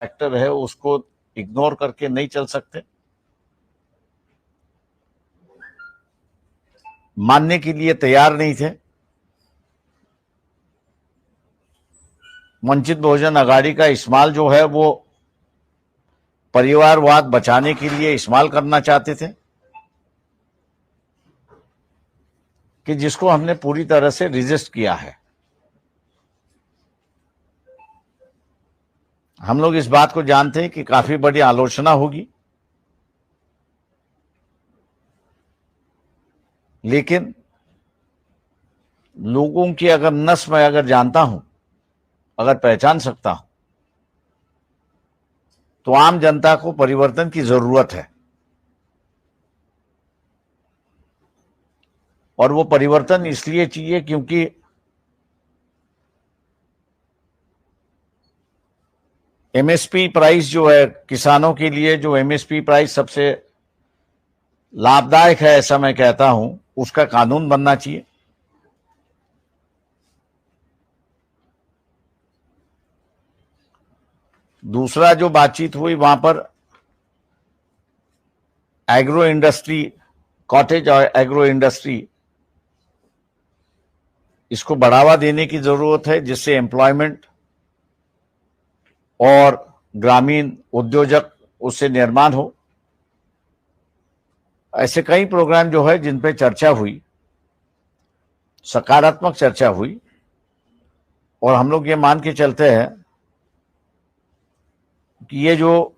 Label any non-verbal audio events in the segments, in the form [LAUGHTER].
Factor है, उसको ignore करके नहीं चल सकते। मानने के लिए तैयार नहीं थे। वंचित बहुजन अघाड़ी का इस्तेमाल जो है, वो परिवारवाद बचाने के लिए इस्तेमाल करना चाहते थे। कि जिसको हमने पूरी तरह से रिजिस्ट किया है। हम लोग इस बात को जानते हैं कि काफ़ी बड़ी आलोचना होगी। लेकिन लोगों की अगर नस मैं अगर जानता हूँ, अगर पहचान सकता हूँ तो आम जनता को परिवर्तन की ज़रूरत है। और वो परिवर्तन इसलिए चाहिए क्योंकि एमएसपी प्राइस जो है किसानों के लिए, जो एमएसपी प्राइस सबसे लाभदायक है, ऐसा मैं कहता हूँ, उसका कानून बनना चाहिए। दूसरा जो बातचीत हुई, वहाँ पर एग्रो इंडस्ट्री कॉटेज और एग्रो इंडस्ट्री इसको बढ़ावा देने की ज़रूरत है, जिससे एम्प्लॉयमेंट और ग्रामीण उद्योजक उससे निर्माण हो। ऐसे कई प्रोग्राम जो है जिन पे चर्चा हुई, सकारात्मक चर्चा हुई, और हम लोग ये मान के चलते हैं कि ये जो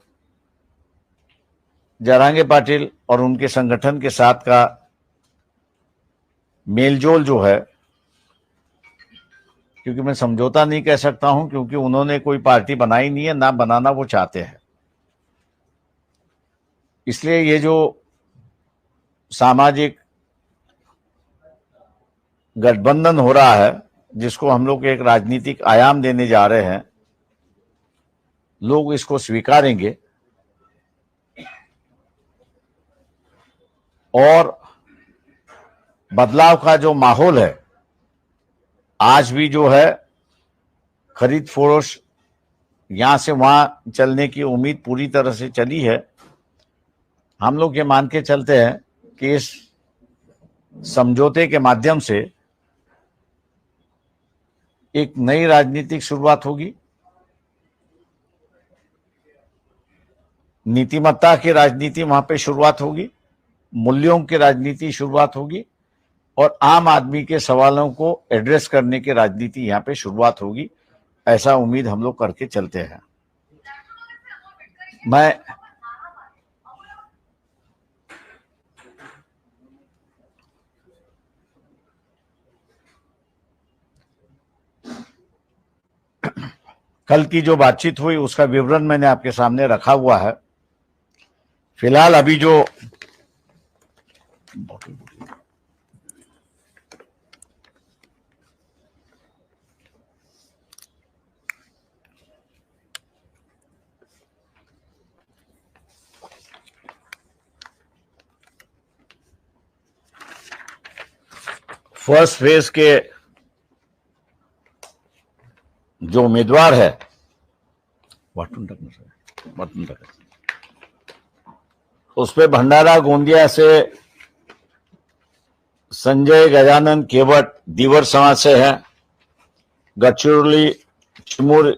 जरांगे पाटिल और उनके संगठन के साथ का मेलजोल जो है क्योंकि मैं समझौता नहीं कह सकता हूँ, क्योंकि उन्होंने कोई पार्टी बनाई नहीं है, ना बनाना वो चाहते हैं। इसलिए ये जो सामाजिक गठबंधन हो रहा है, जिसको हम लोग एक राजनीतिक आयाम देने जा रहे हैं, लोग इसको स्वीकारेंगे। और बदलाव का जो माहौल है आज भी जो है, खरीद फरोश यहाँ से वहाँ चलने की उम्मीद पूरी तरह से चली है। हम लोग ये मान के चलते हैं कि इस समझौते के माध्यम से एक नई राजनीतिक शुरुआत होगी। नीतिमत्ता की राजनीति वहाँ पे शुरुआत होगी। मूल्यों की राजनीति शुरुआत होगी। और आम आदमी के सवालों को एड्रेस करने की राजनीति यहाँ पे शुरुआत होगी। ऐसा उम्मीद हम लोग करके चलते हैं। मैं कल की जो बातचीत हुई, उसका विवरण मैंने आपके सामने रखा हुआ है। फ़िलहाल अभी जो फ़र्स्ट फ़ेज़ के जो उम्मीदवार है उस पे भंडारा गोंदिया से संजय गजानन केवट दीवर समाज से है गडचिरोली चिमूर।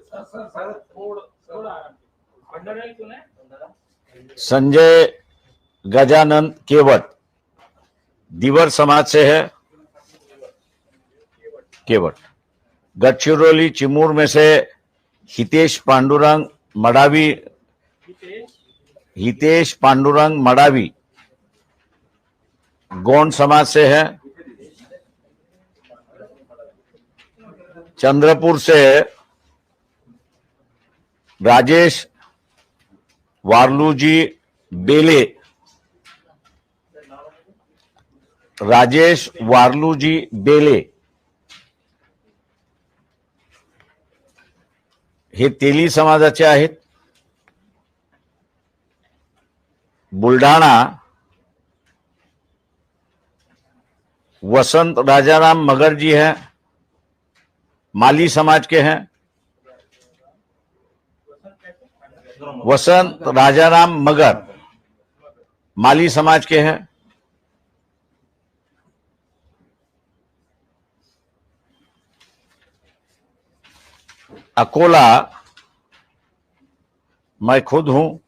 संजय गजानन केवट दीवर समाज से है केवट गडचिरोली, चिमूर में से हितेश पांडुरंग मडावी, हितेश पांडुरंग मडावी गोंड समाज से है। चंद्रपुर से राजेश वार्लूजी बेले, राजेश वार्लूजी बेले। हे तेली समाजाचे आहेत. बुलढाणा वसंत राजाराम मगर जी हैं, माली समाज के हैं. वसंत राजाराम मगर, माली समाज के हैं. अकोला मैं खुद हूँ।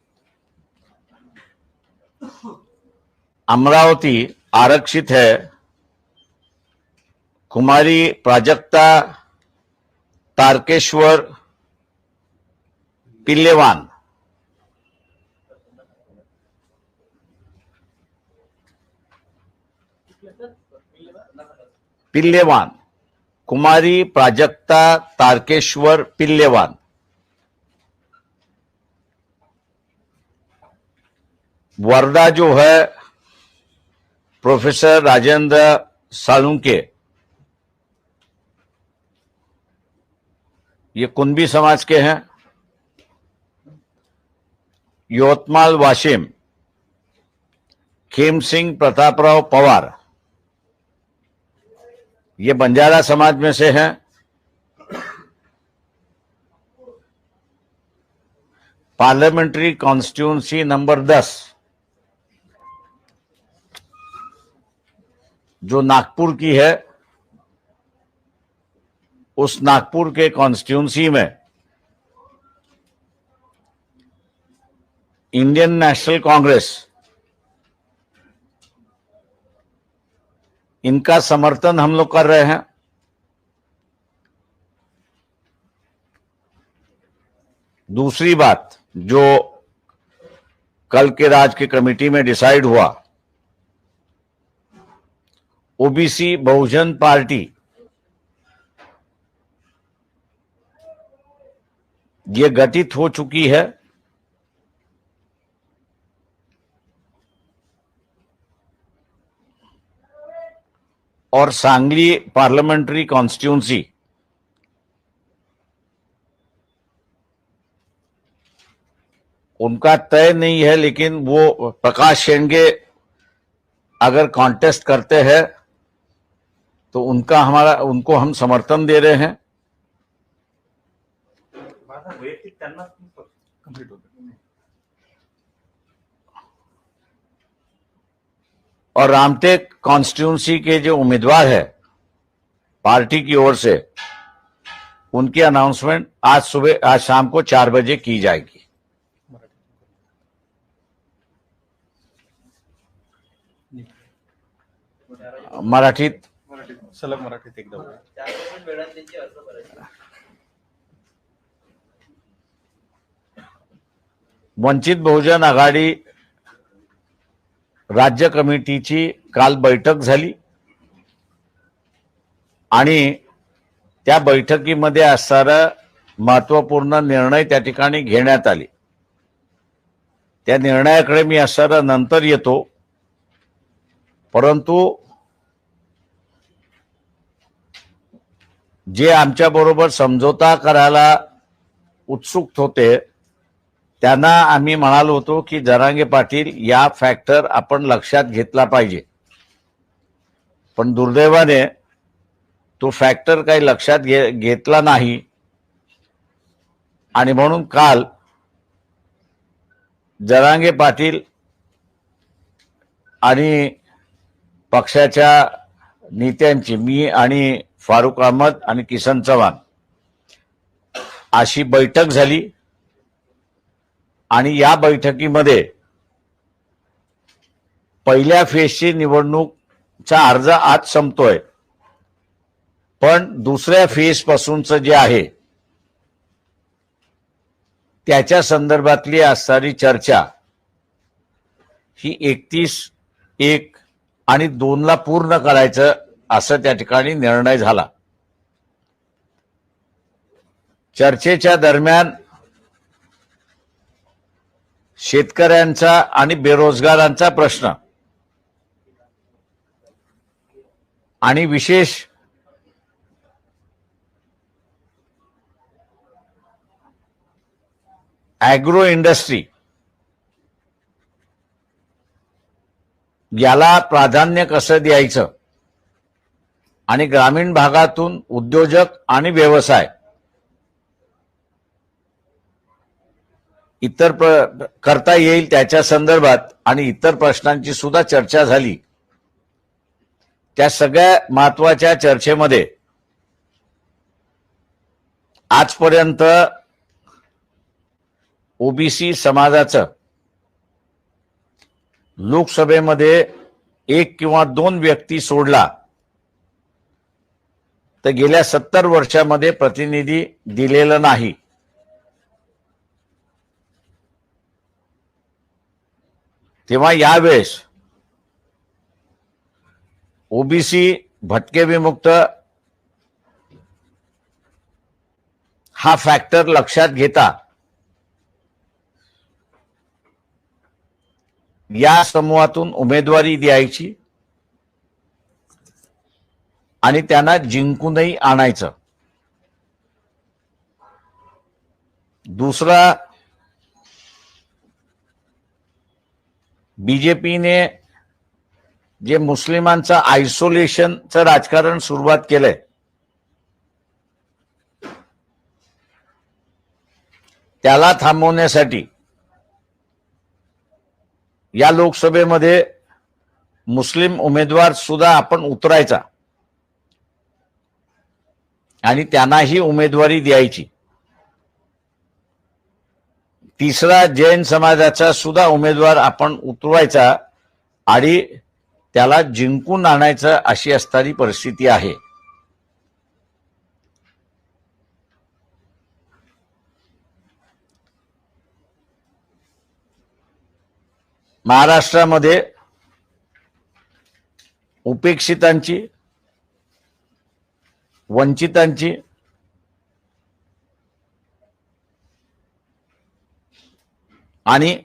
अमरावती आरक्षित है। कुमारी प्राजक्ता तारकेश्वर पिल्लेवान। पिल्लेवान। कुमारी प्राजक्ता तारकेश्वर पिल्लेवान। वर्धा जो है, प्रोफेसर राजेंद्र सालुंके। ये कुंभी समाज के हैं। यवतमाल वाशिम खेम सिंह प्रतापराव पवार। ये बंजारा समाज में से हैं। पार्लियामेंट्री कॉन्स्टिट्यूंसी नंबर 10 जो नागपुर की है, उस नागपुर के कॉन्स्टिट्यूंसी में इंडियन नेशनल कांग्रेस इनका समर्थन हम लोग कर रहे हैं। दूसरी बात, जो कल के राज की कमेटी में डिसाइड हुआ, ओबीसी बहुजन पार्टी ये गठित हो चुकी है। और सांगली पार्लियामेंट्री कॉन्स्टिट्यूंसी उनका तय नहीं है, लेकिन वो प्रकाश शेंगे अगर कॉन्टेस्ट करते हैं तो उनका हमारा, उनको हम समर्थन दे रहे हैं। और रामटेक कॉन्स्टिट्यूंसी के जो उम्मीदवार है पार्टी की ओर से उनकी अनाउंसमेंट आज सुबह आज शाम को चार बजे की जाएगी मराठीत मराठीत सलग मराठीत एकदा बोला. चार दिवस वेळात त्यांची अर्ज़ भरायची वंचित बहुजन आघाडी राज्य कमिटीची काल बैठक झाली. आणि त्या बैठकीमध्ये असणारा महत्त्वपूर्ण निर्णय त्या ठिकाणी घेण्यात आले. त्या निर्णयाकडे मी असणारा नंतर येतो. परंतु जे आमच्या बरोबर समझोता करायला उत्सुक होते त्यांना आम्ही म्हणालो होतो की जरांगे पाटील या फॅक्टर आपण लक्षात घेतला पाहिजे. पण दुर्दैवाने तो फॅक्टर काही लक्षात घे घेतला नाही. आणि म्हणून काल जरांगे पाटील आणि पक्षाच्या नेत्यांची मी आणि फारुख अहमद आणि किसन चव्हाण अशी बैठक झाली. आणि या बैठकीमध्ये पहिल्या फेजची निवडणूकचा अर्ज आज संपतोय. पण दुसऱ्या फेज पासूनच जे आहे त्याच्या संदर्भातली असणारी चर्चा ही एकतीस एक आणि दोनला पूर्ण करायचं असं त्या ठिकाणी निर्णय झाला. चर्चेच्या दरम्यान शेतकऱ्यांचा आणि बेरोजगारांचा प्रश्न. आणि विशेष ॲग्रो इंडस्ट्री. याला प्राधान्य कसं द्यायचं? आणि ग्रामीण भागातून उद्योजक आणि व्यवसाय. इतर प्र- करता येईल त्याच्या संदर्भात आणि इतर प्रश्नांची सुद्धा चर्चा झाली. त्या सगळ्या महत्त्वाच्या चर्चेमध्ये आजपर्यंत ओबीसी समाजाचं लोकसभेमध्ये एक किंवा दोन व्यक्ती सोडला तर गेल्या सत्तर वर्षामध्ये प्रतिनिधी दिलेलं नाही. तेव्हा यावेळेस ओबीसी भटके विमुक्त हा फॅक्टर लक्षात घेता या समूहातून उमेदवारी द्यायची आणि त्यांना जिंकूनही आणायचं. दुसरा बीजेपीने जे मुस्लिमांचं आयसोलेशनचं राजकारण सुरुवात केलंय त्याला थांबवण्यासाठी या लोकसभेमध्ये मुस्लिम उमेदवार सुद्धा आपण उतरायचा आणि त्यांनाही उमेदवारी द्यायची. तिसरा जैन समाजाचा सुद्धा उमेदवार आपण उतरवायचा आणि त्याला जिंकून आणायचं अशी असणारी परिस्थिती आहे. महाराष्ट्रामध्ये उपेक्षितांची वंचितांची आणि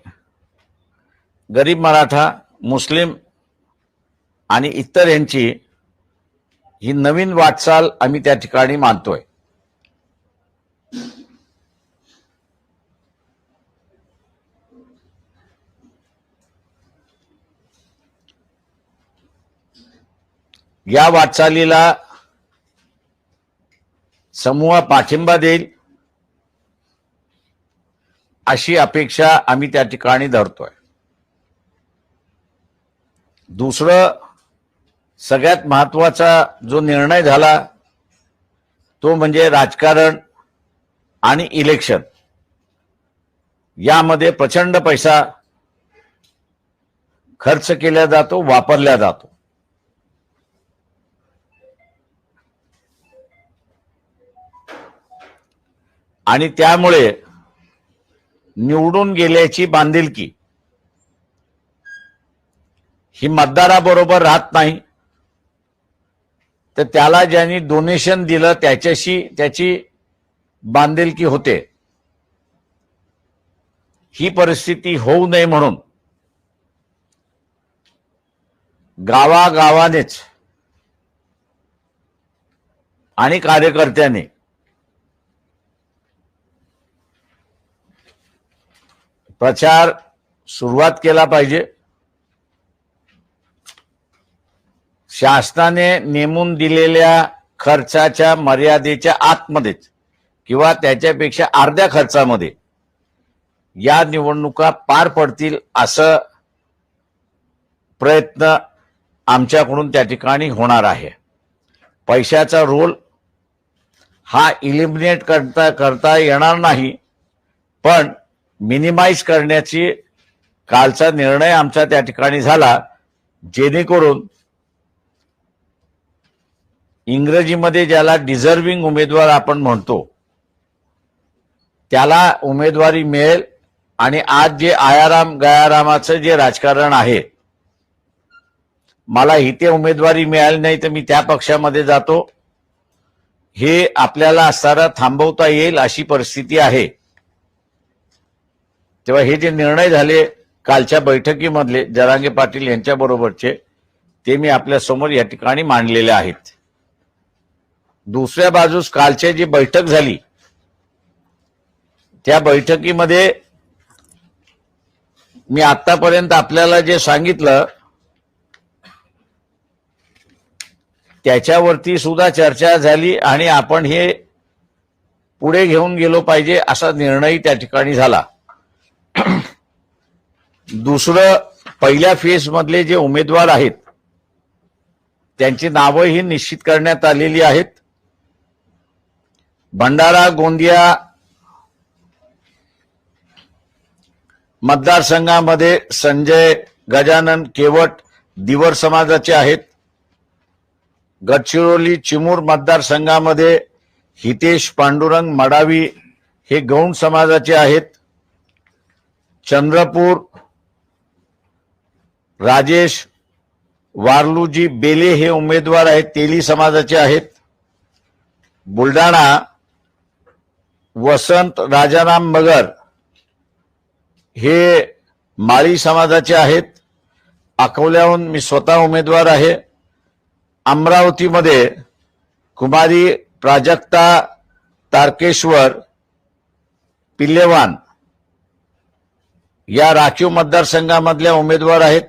गरीब मराठा मुस्लिम आणि इतर यांची ही नवीन वाटचाल आम्ही त्या ठिकाणी मानतोय. या वाटचालीला समूह पाठिंबा देईल. अशी अपेक्षा आम्ही त्या ठिकाणी धरतोय. दुसरं सगळ्यात महत्त्वाचा जो निर्णय झाला तो म्हणजे राजकारण आणि इलेक्शन. यामध्ये प्रचंड पैसा खर्च केला जातो वापरला जातो. आणि त्यामुळे निवडून गेल्याची बांधिलकी. ही मतदाराबरोबर राहत नाही. तर त्याला ज्यांनी डोनेशन दिलं त्याच्याशी त्याची बांधिलकी होते. ही परिस्थिती होऊ नये म्हणून. गावागावानेच आणि कार्यकर्त्याने प्रचार सुरुवात केला पाहिजे. शासनाने नेमून दिलेल्या खर्चाच्या मर्यादेच्या आतमध्येच किंवा त्याच्यापेक्षा अर्ध्या खर्चामध्ये या निवडणुका पार पडतील असं प्रयत्न आमच्याकडून त्या ठिकाणी होणार आहे. पैशाचा रोल हा इलिमिनेट करता करता येणार नाही. पण मिनिमाइज करण्याची कालचा निर्णय आमचा त्या ठिकाणी झाला जेणेकरून इंग्रजीमध्ये ज्याला डिझर्विंग उमेदवार आपण म्हणतो त्याला उमेदवारी मिळेल आणि आज जे आयाराम गयारामाचं जे राजकारण आहे मला इथे उमेदवारी मिळाली नाही तर मी त्या पक्षामध्ये जातो. हे आपल्याला असताना थांबवता येईल अशी परिस्थिती आहे. तेव्हा हे जे निर्णय झाले कालच्या बैठकीमधले जरांगे पाटील यांच्या बरोबरचे ते मी आपल्यासमोर या ठिकाणी मांडलेले आहेत. दुसऱ्या बाजूस कालची जी बैठक झाली त्या बैठकीमध्ये मी आतापर्यंत आपल्याला जे सांगितलं त्याच्यावरती सुद्धा चर्चा झाली आणि आपण हे पुढे घेऊन गेलो पाहिजे असा निर्णय त्या ठिकाणी झाला. [CLEARS THROAT] दुसरं पहिल्या फेजमधले जे उमेदवार आहेत त्यांची नावं ही निश्चित करण्यात आलेली आहेत. भंडारा गोंदिया मतदारसंघामध्ये संजय गजानन केवट दिवर समाजाचे आहेत. गडचिरोली चिमूर मतदारसंघामध्ये हितेश पांडुरंग मडावी हे गौण समाजाचे आहेत. चंद्रपूर राजेश वारलूजी बेले हे उमेदवार आहेत तेली समाजाचे आहेत. बुलढाणा वसंत राजाराम मगर हे माळी समाजाचे आहेत. अकोल्याहून मी स्वतः उमेदवार आहे. अमरावतीमध्ये कुमारी प्राजक्ता तारकेश्वर पिल्लेवान या राखीव मतदारसंघामधल्या उमेदवार आहेत.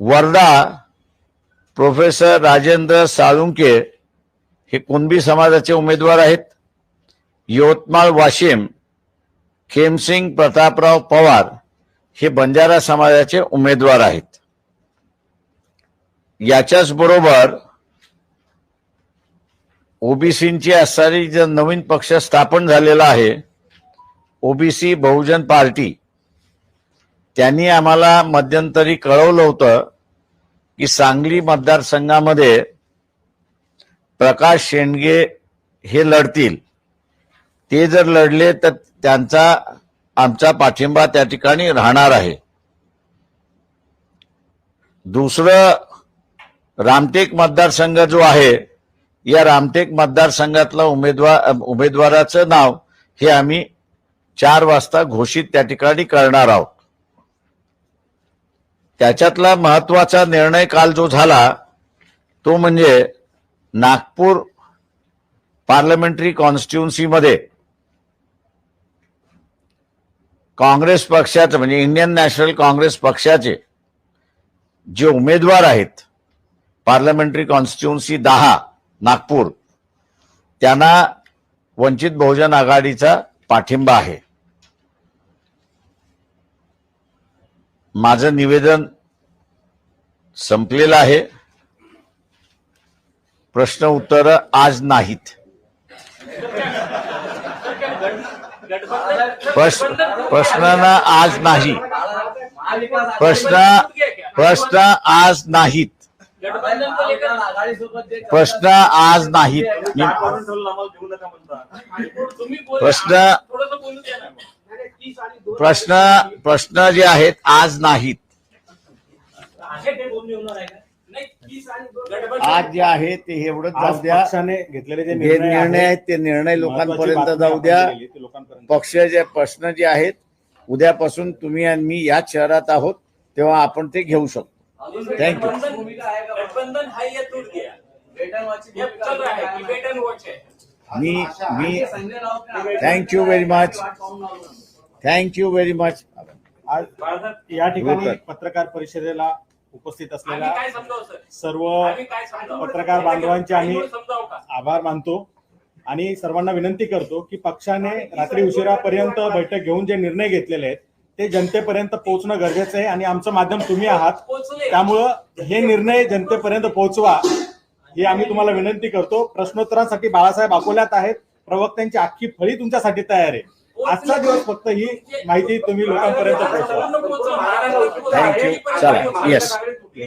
वर्धा प्रोफेसर राजेंद्र साळुंके हे कुणबी समाजाचे उमेदवार आहेत. यवतमाळ वाशिम खेमसिंग प्रतापराव पवार हे बंजारा समाजाचे उमेदवार आहेत. याच्याच बरोबर ओबीसींची असणारी जे नवीन पक्ष स्थापन झालेला आहे ओबीसी बहुजन पार्टी त्यांनी आम्हाला मध्यंतरी कळवलं होतं की सांगली मतदारसंघामध्ये प्रकाश शेंडगे हे लढतील. ते जर लढले तर त्यांचा आमचा पाठिंबा त्या ठिकाणी राहणार आहे. दुसरं रामटेक मतदारसंघ जो आहे या रामटेक मतदारसंघातला उमेदवार उमेदवाराचं नाव हे आम्ही चार वाजता घोषित त्या ठिकाणी करणार आहोत. त्याच्यातला महत्त्वाचा निर्णय काल जो झाला तो म्हणजे नागपूर पार्लमेंटरी कॉन्स्टिट्युन्सीमध्ये काँग्रेस पक्षाचं म्हणजे इंडियन नॅशनल काँग्रेस पक्षाचे जे उमेदवार आहेत पार्लमेंटरी कॉन्स्टिट्युन्सी दहा नागपूर त्यांना वंचित बहुजन आघाडीचा पाठिंबा आहे. माझं निवेदन संपलेलं आहे. प्रश्न उत्तर आज नाहीत. प्रश्न प्रश्न आज नाही. प्रश्न प्रश्न आज नाहीत. प्रश्न आज नाहीत. प्रश्न. प्रश्न प्रश्न जे आहेत आज नाहीत. आज जे आहे ते एवढंच आज जाऊ द्या घेतलेले जे निर्णय आहेत, ते निर्णय लोकांपर्यंत जाऊ द्या. पक्ष जे प्रश्न जे आहेत उद्यापासून तुम्ही आणि मी याच शहरात आहोत तेव्हा आपण ते घेऊ शकतो. Thank you. गठबंधन- भूमिका आहे का? गठबंधन ये दूर गया वेटन वॉचची ये भूमिका चल रहा आहे. का? डिबेट एंड वॉच है मी मी you very much. Thank you very much आज या ठिकाणी. पत्रकार परिषदेला उपस्थित असलेल्या काय समजावू सर? सर्व पत्रकार बांधवांचे आम्ही आभार मानतो आणि सर्वांना विनंती करतो की पक्षाने रात्री उशिरापर्यंत बैठक घेऊन जे निर्णय घेतलेले आहेत ते जनतेपर्यंत पोहोचणं गरजेचं आहे आणि आमचं माध्यम तुम्ही आहात. त्यामुळं हे निर्णय जनतेपर्यंत पोहोचवा ही आम्ही तुम्हाला विनंती करतो. प्रश्नोत्तरांसाठी बाळासाहेब अकोल्यात आहेत. प्रवक्त्यांची अख्खी फळी तुमच्यासाठी तयार आहे. आजचा दिवस फक्त ही माहिती तुम्ही लोकांपर्यंत पोहोचवा you. चला. कुठली